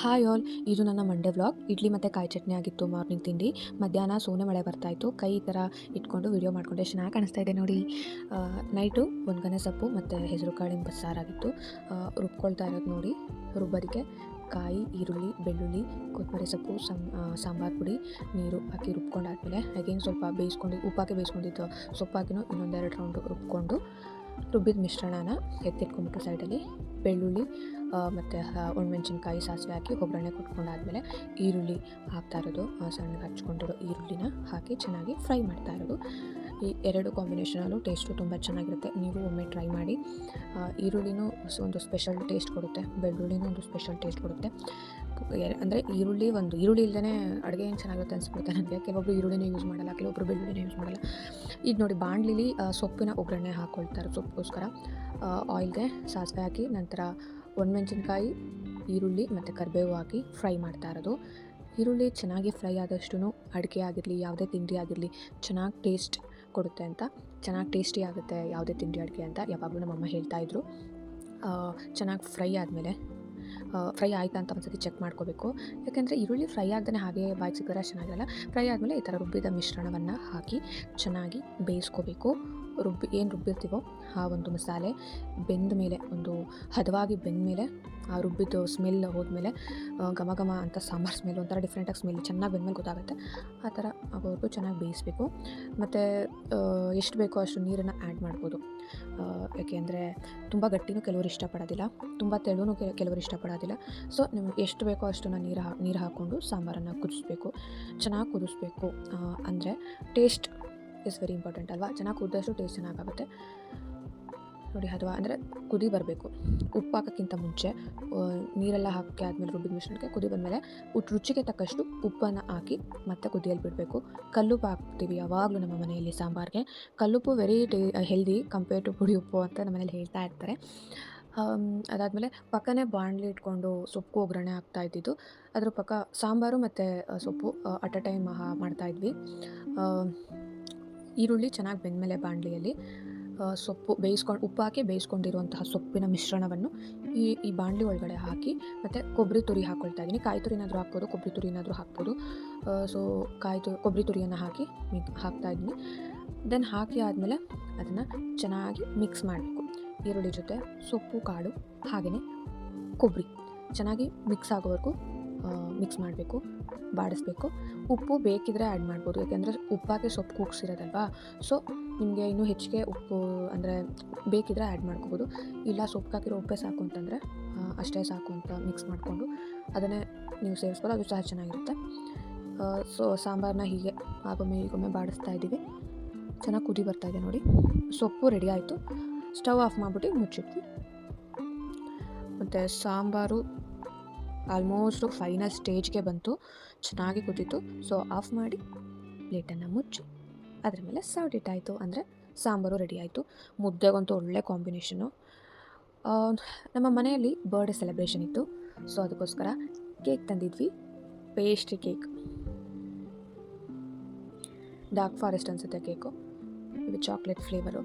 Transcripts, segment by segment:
Hi all ಇದು ನನ್ನ Monday vlog idli ಮತ್ತು ಕಾಯಿ ಚಟ್ನಿ ಆಗಿತ್ತು ಮಾರ್ನಿಂಗ್ ತಿಂಡಿ. ಮಧ್ಯಾಹ್ನ ಸೋನೆ ಮಳೆ ಬರ್ತಾಯಿತ್ತು ಕೈ ಈ ಥರ ಇಟ್ಕೊಂಡು ವಿಡಿಯೋ ಮಾಡ್ಕೊಂಡೆ. ಚೆನ್ನಾಗಿ ಕಾಣಿಸ್ತಾ ಇದೆ ನೋಡಿ. ನೈಟು ಒಣಗನೆ ಸೊಪ್ಪು ಮತ್ತು ಹೆಸರು ಕಾಳಿನ ಬಸ್ಸಾರಾಗಿತ್ತು ರುಬ್ಕೊಳ್ತಾ ಇರೋದು ನೋಡಿ. ರುಬ್ಬೋದಕ್ಕೆ ಕಾಯಿ, ಈರುಳ್ಳಿ, ಬೆಳ್ಳುಳ್ಳಿ, ಕೊತ್ತಂಬರಿ ಸೊಪ್ಪು, ಸಂ ಸಾಂಬಾರು ಪುಡಿ, ನೀರು ಹಾಕಿ ರುಬ್ಕೊಂಡಾದ್ಮೇಲೆ ಅಗೇನ್ ಸ್ವಲ್ಪ ಬೇಯಿಸ್ಕೊಂಡು, ಉಪ್ಪಾಕಿ ಬೇಯಿಸ್ಕೊಂಡಿದ್ದು. ಸೊಪ್ಪಾಕಿನೂ ಇನ್ನೊಂದೆರಡು ರೌಂಡು ರುಬ್ಕೊಂಡು, ರುಬ್ಬಿದ ಮಿಶ್ರಣನ ಎತ್ತಿಟ್ಕೊಂಡ್ಬಿಟ್ಟು ಸೈಡಲ್ಲಿ ಬೆಳ್ಳುಳ್ಳಿ ಮತ್ತು ಒಣಮೆಣ್ಸಿನ್ಕಾಯಿ ಸಾಸಿವೆ ಹಾಕಿ ಒಗ್ಗರಣೆ ಕೊಟ್ಕೊಂಡಾದ್ಮೇಲೆ ಈರುಳ್ಳಿ ಹಾಕ್ತಾ ಇರೋದು. ಸಣ್ಣಗೆ ಹಚ್ಕೊಂಡಿರೋ ಈರುಳ್ಳಿನ ಹಾಕಿ ಚೆನ್ನಾಗಿ ಫ್ರೈ ಮಾಡ್ತಾ ಇರೋದು. ಈ ಎರಡು ಕಾಂಬಿನೇಷನಲ್ಲೂ ಟೇಸ್ಟು ತುಂಬ ಚೆನ್ನಾಗಿರುತ್ತೆ. ನೀವು ಒಮ್ಮೆ ಟ್ರೈ ಮಾಡಿ. ಈರುಳ್ಳಿನೂ ಒಂದು ಸ್ಪೆಷಲ್ ಟೇಸ್ಟ್ ಕೊಡುತ್ತೆ. ಬೆಳ್ಳುಳ್ಳಿನೂ ಒಂದು ಸ್ಪೆಷಲ್ ಟೇಸ್ಟ್ ಕೊಡುತ್ತೆ. ಅಂದರೆ ಈರುಳ್ಳಿ ಒಂದು, ಈರುಳ್ಳಿ ಇಲ್ಲದೇ ಅಡುಗೆ ಏನು ಚೆನ್ನಾಗಿರುತ್ತೆ ಅನ್ಸ್ಬಿಡುತ್ತೆ ನನಗೆ. ಕೆಲವೊಬ್ಬರು ಈರುಳ್ಳಿನೇ ಯೂಸ್ ಮಾಡಲ್ಲ ಕೆಲವೊಬ್ಬರು ಬೆಳ್ಳುಳ್ಳಿನೇ ಯೂಸ್ ಮಾಡಲ್ಲ. ಈಗ ನೋಡಿ, ಬಾಣಲಿಲಿ ಸೊಪ್ಪಿನ ಒಗ್ಗರಣೆ ಹಾಕ್ಕೊಳ್ತಾರೆ ಸೊಪ್ಪಿಗೋಸ್ಕರ. ಆಯಿಲ್ಗೆ ಸಾಸಿವೆ ಹಾಕಿ ನಂತರ ಒಣಮೆಣ್ಸಿನ್ಕಾಯಿ, ಈರುಳ್ಳಿ ಮತ್ತು ಕರಿಬೇವು ಹಾಕಿ ಫ್ರೈ ಮಾಡ್ತಾ ಇರೋದು. ಈರುಳ್ಳಿ ಚೆನ್ನಾಗಿ ಫ್ರೈ ಆದಷ್ಟು ಅಡುಗೆ ಆಗಿರಲಿ, ಯಾವುದೇ ತಿಂಡಿ ಆಗಿರಲಿ ಚೆನ್ನಾಗಿ ಟೇಸ್ಟ್ ಕೊಡುತ್ತೆ ಅಂತ. ಚೆನ್ನಾಗಿ ಟೇಸ್ಟಿ ಆಗುತ್ತೆ ಯಾವುದೇ ತಿಂಡಿ ಅಡುಗೆ ಅಂತ ಯಾವಾಗಲೂ ನಮ್ಮಮ್ಮ ಹೇಳ್ತಾಯಿದ್ರು ಚೆನ್ನಾಗಿ ಫ್ರೈ ಆದಮೇಲೆ ಫ್ರೈ ಆಯಿತಾ ಅಂತ ಒಂದ್ಸತಿ ಚೆಕ್ ಮಾಡ್ಕೋಬೇಕು. ಯಾಕೆಂದರೆ ಈರುಳ್ಳಿ ಫ್ರೈ ಆಗದೇ ಹಾಗೆ ಬಾಯ್ಗೆ ಸಿಕ್ಕರೆ ಚೆನ್ನಾಗಿರಲ್ಲ. ಫ್ರೈ ಆದಮೇಲೆ ಈ ಥರ ರುಬ್ಬಿದ ಮಿಶ್ರಣವನ್ನು ಹಾಕಿ ಚೆನ್ನಾಗಿ ಬೇಯಿಸ್ಕೋಬೇಕು. ರುಬ್ಬಿ, ಏನು ರುಬ್ಬಿರ್ತೀವೋ ಆ ಒಂದು ಮಸಾಲೆ ಬೆಂದ ಮೇಲೆ, ಒಂದು ಹದವಾಗಿ ಬೆಂದ ಮೇಲೆ, ಆ ರುಬ್ಬಿದ್ದು ಸ್ಮೆಲ್ ಹೋದ್ಮೇಲೆ ಘಮ ಘಮ ಅಂತ ಸಾಂಬಾರು ಸ್ಮೆಲ್ ಒಂಥರ ಡಿಫ್ರೆಂಟಾಗಿ ಸ್ಮೆಲ್ ಚೆನ್ನಾಗಿ ಬೆಂದ್ಮೇಲೆ ಗೊತ್ತಾಗುತ್ತೆ. ಆ ಥರ ಆಗೋವರೆಗೂ ಚೆನ್ನಾಗಿ ಬೇಯಿಸಬೇಕು. ಮತ್ತು ಎಷ್ಟು ಬೇಕೋ ಅಷ್ಟು ನೀರನ್ನು ಆ್ಯಡ್ ಮಾಡ್ಬೋದು. ಯಾಕೆ ಯಾಕೆಂದರೆ ತುಂಬ ಗಟ್ಟಿನೂ ಕೆಲವರು ಇಷ್ಟಪಡೋದಿಲ್ಲ, ತುಂಬ ತೆಳುನೂ ಕೆಲ, ಕೆಲವರು ಇಷ್ಟಪಡೋದಿಲ್ಲ. ಸೊ, ನಿಮ್ಗೆ ಎಷ್ಟು ಬೇಕೋ ಅಷ್ಟನ್ನು ನೀರು ಹಾ, ನೀರು ಹಾಕ್ಕೊಂಡು ಸಾಂಬಾರನ್ನು ಕುದಿಸ್ಬೇಕು. ಚೆನ್ನಾಗಿ ಕುದಿಸ್ಬೇಕು. ಅಂದರೆ ಟೇಸ್ಟ್ ಇಸ್ ವೆರಿ ಇಂಪಾರ್ಟೆಂಟ್ ಅಲ್ವಾ? ಚೆನ್ನಾಗಿ ಕುದ್ದಷ್ಟು ಟೇಸ್ಟ್ ಚೆನ್ನಾಗಾಗುತ್ತೆ. ನೋಡಿ ಅಥವಾ ಅಂದರೆ ಕುದಿ ಬರಬೇಕು. ಉಪ್ಪು ಹಾಕೋಕ್ಕಿಂತ ಮುಂಚೆ ನೀರೆಲ್ಲ ಹಾಕಿ ಆದಮೇಲೆ ರುಬ್ಬಿದ ಮಿಶ್ರಣಕ್ಕೆ ಕುದಿ ಬಂದಮೇಲೆ ಉಟ್ ರುಚಿಗೆ ತಕ್ಕಷ್ಟು ಉಪ್ಪನ್ನು ಹಾಕಿ ಮತ್ತೆ ಕುದಿಯಲ್ಲಿ ಬಿಡಬೇಕು. ಕಲ್ಲುಪ್ಪು ಹಾಕ್ತೀವಿ ಯಾವಾಗಲೂ ನಮ್ಮ ಮನೆಯಲ್ಲಿ ಸಾಂಬಾರಿಗೆ. ಕಲ್ಲುಪ್ಪು ವೆರಿ ಟೇ ಹೆಲ್ದಿ ಕಂಪೇರ್ ಟು ಪುಡಿ ಉಪ್ಪು ಅಂತ ನಮ್ಮ ಮನೇಲಿ ಹೇಳ್ತಾ ಇರ್ತಾರೆ. ಅದಾದಮೇಲೆ ಪಕ್ಕನೇ ಬಾಣಲಿ ಇಟ್ಕೊಂಡು ಸೊಪ್ಪು ಒಗ್ಗರಣೆ ಹಾಕ್ತಾ ಇದ್ದಿದ್ದು. ಅದ್ರ ಪಕ್ಕ ಸಾಂಬಾರು ಮತ್ತು ಸೊಪ್ಪು ಅಟ್ ಅ ಟೈಮ್ ಮಾಡ್ತಾಯಿದ್ವಿ ಈರುಳ್ಳಿ ಚೆನ್ನಾಗಿ ಬೆಂದಮೇಲೆ ಬಾಣಲಿಯಲ್ಲಿ ಆ, ಸೊಪ್ಪು ಬೇಯಿಸ್ಕೊಂಡು ಉಪ್ಪು ಹಾಕಿ ಬೇಯಿಸ್ಕೊಂಡಿರುವಂತಹ ಸೊಪ್ಪಿನ ಮಿಶ್ರಣವನ್ನು ಈ ಈ ಬಾಣಲಿ ಒಳಗಡೆ ಹಾಕಿ ಮತ್ತು ಕೊಬ್ಬರಿ ತುರಿ ಹಾಕ್ಕೊಳ್ತಾ ಇದ್ದೀನಿ ಕಾಯಿ ತುರಿನಾದರೂ ಹಾಕ್ಬೋದು ಕೊಬ್ಬರಿ ತುರಿನಾದರೂ ಹಾಕ್ಬೋದು. ಸೊ ಕಾಯಿ ತು ಕೊಬ್ಬರಿ ತುರಿಯನ್ನು ಹಾಕಿ ಮಿಕ್ ಹಾಕ್ತಾ ಇದ್ದೀನಿ ದೆನ್ ಹಾಕಿ ಆದಮೇಲೆ ಅದನ್ನು ಚೆನ್ನಾಗಿ ಮಿಕ್ಸ್ ಮಾಡಬೇಕು. ಈರುಳ್ಳಿ ಜೊತೆ ಸೊಪ್ಪು ಕಾಳು ಹಾಗೆಯೇ ಕೊಬ್ಬರಿ ಚೆನ್ನಾಗಿ ಮಿಕ್ಸ್ ಆಗೋವರೆಗೂ ಮಿಕ್ಸ್ ಮಾಡಬೇಕು, ಬಾಡಿಸ್ಬೇಕು. ಉಪ್ಪು ಬೇಕಿದ್ರೆ ಆ್ಯಡ್ ಮಾಡ್ಬೋದು. ಯಾಕೆಂದರೆ ಉಪ್ಪಾಗೆ ಸೊಪ್ಪು ಕೂಗ್ಸಿರೋದಲ್ವಾ ಸೊ ನಿಮಗೆ ಇನ್ನೂ ಹೆಚ್ಚಿಗೆ ಉಪ್ಪು ಅಂದರೆ ಬೇಕಿದ್ರೆ ಆ್ಯಡ್ ಮಾಡ್ಕೋಬೋದು. ಇಲ್ಲ ಸೊಪ್ಪು ಹಾಕಿರೋ ಉಪ್ಪೇ ಸಾಕು ಅಂತಂದರೆ ಅಷ್ಟೇ ಸಾಕು ಅಂತ ಮಿಕ್ಸ್ ಮಾಡಿಕೊಂಡು ಅದನ್ನೇ ನೀವು ಸೇರಿಸ್ಬೋದು ಅದು ಸಹ ಚೆನ್ನಾಗಿರುತ್ತೆ. ಸೊ ಸಾಂಬಾರನ್ನ ಹೀಗೆ ಆಗೊಮ್ಮೆ ಈಗೊಮ್ಮೆ ಬಾಡಿಸ್ತಾ ಇದ್ದೀವಿ. ಚೆನ್ನಾಗಿ ಕುದಿ ಬರ್ತಾ ಇದೆ ನೋಡಿ. ಸೊಪ್ಪು ರೆಡಿ ಆಯಿತು. ಸ್ಟವ್ ಆಫ್ ಮಾಡಿಬಿಟ್ಟು ಮುಚ್ಚಿಟ್ವಿ. ಮತ್ತು ಸಾಂಬಾರು ಆಲ್ಮೋಸ್ಟು ಫೈನಲ್ ಸ್ಟೇಜ್ಗೆ ಬಂತು. ಚೆನ್ನಾಗಿ ಕುದೀತು ಸೊ ಆಫ್ ಮಾಡಿ ಪ್ಲೇಟನ್ನು ಮುಚ್ಚಿ. ಅದ್ರ ಮೇಲೆ ಸರ್ವ್ ಇಟ್ಟಾಯಿತು. ಅಂದರೆ ಸಾಂಬಾರು ರೆಡಿ ಆಯಿತು. ಮುದ್ದೆಗಂತೂ ಒಳ್ಳೆ ಕಾಂಬಿನೇಷನು ನಮ್ಮ ಮನೆಯಲ್ಲಿ ಬರ್ಡೇ ಸೆಲೆಬ್ರೇಷನ್ ಇತ್ತು. ಸೊ ಅದಕ್ಕೋಸ್ಕರ ಕೇಕ್ ತಂದಿದ್ವಿ. ಪೇಸ್ಟ್ರಿ ಕೇಕ್ ಡಾರ್ಕ್ ಫಾರೆಸ್ಟ್ ಅನಿಸುತ್ತೆ ಕೇಕು ಇದು chocolate flavour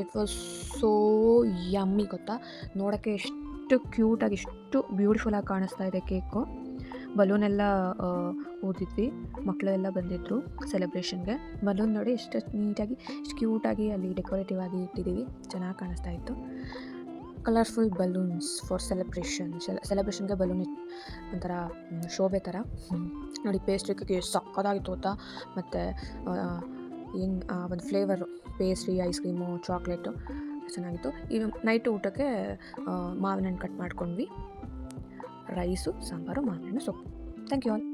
it was so yummy ಗೊತ್ತಾ? ನೋಡೋಕ್ಕೆ ಎಷ್ಟು ಕ್ಯೂಟಾಗಿ ಎಷ್ಟು ಬ್ಯೂಟಿಫುಲ್ ಆಗಿ ಕಾಣಿಸ್ತಾ ಇದೆ ಕೇಕು ಬಲೂನೆಲ್ಲ ಊದಿದ್ವಿ. ಮಕ್ಕಳೆಲ್ಲ ಬಂದಿದ್ದರು ಸೆಲೆಬ್ರೇಷನ್ಗೆ ಬಲೂನ್ ನೋಡಿ ಎಷ್ಟು ನೀಟಾಗಿ ಎಷ್ಟು ಕ್ಯೂಟಾಗಿ ಅಲ್ಲಿ ಡೆಕೋರೇಟಿವ್ ಆಗಿ ಇಟ್ಟಿದ್ದೀವಿ ಚೆನ್ನಾಗಿ ಕಾಣಿಸ್ತಾ ಇತ್ತು. ಕಲರ್ಫುಲ್ ಬಲೂನ್ಸ್ ಫಾರ್ ಸೆಲೆಬ್ರೇಷನ್ ಸೆಲೆಬ್ರೇಷನ್ಗೆ ಬಲೂನ್ ಒಂಥರ ಶೋಭೆ ಥರ. ನೋಡಿ ಪೇಸ್ಟ್ರಿ ಎಷ್ಟು ಸಕ್ಕದಾಗಿ ಗೊತ್ತಾ ಮತ್ತು ಏನು ಒಂದು flavour pastry ice cream chocolate ಚೆನ್ನಾಗಿತ್ತು. ಈ ನೈಟ್ ಊಟಕ್ಕೆ ಮಾವಿನ ಹಣ್ಣು ಕಟ್ ಮಾಡ್ಕೊಂಡ್ವಿ. ರೈಸು, ಸಾಂಬಾರು ಮಾವಿನ ಹಣ್ಣು ಸೊಪ್ಪು. Thank you all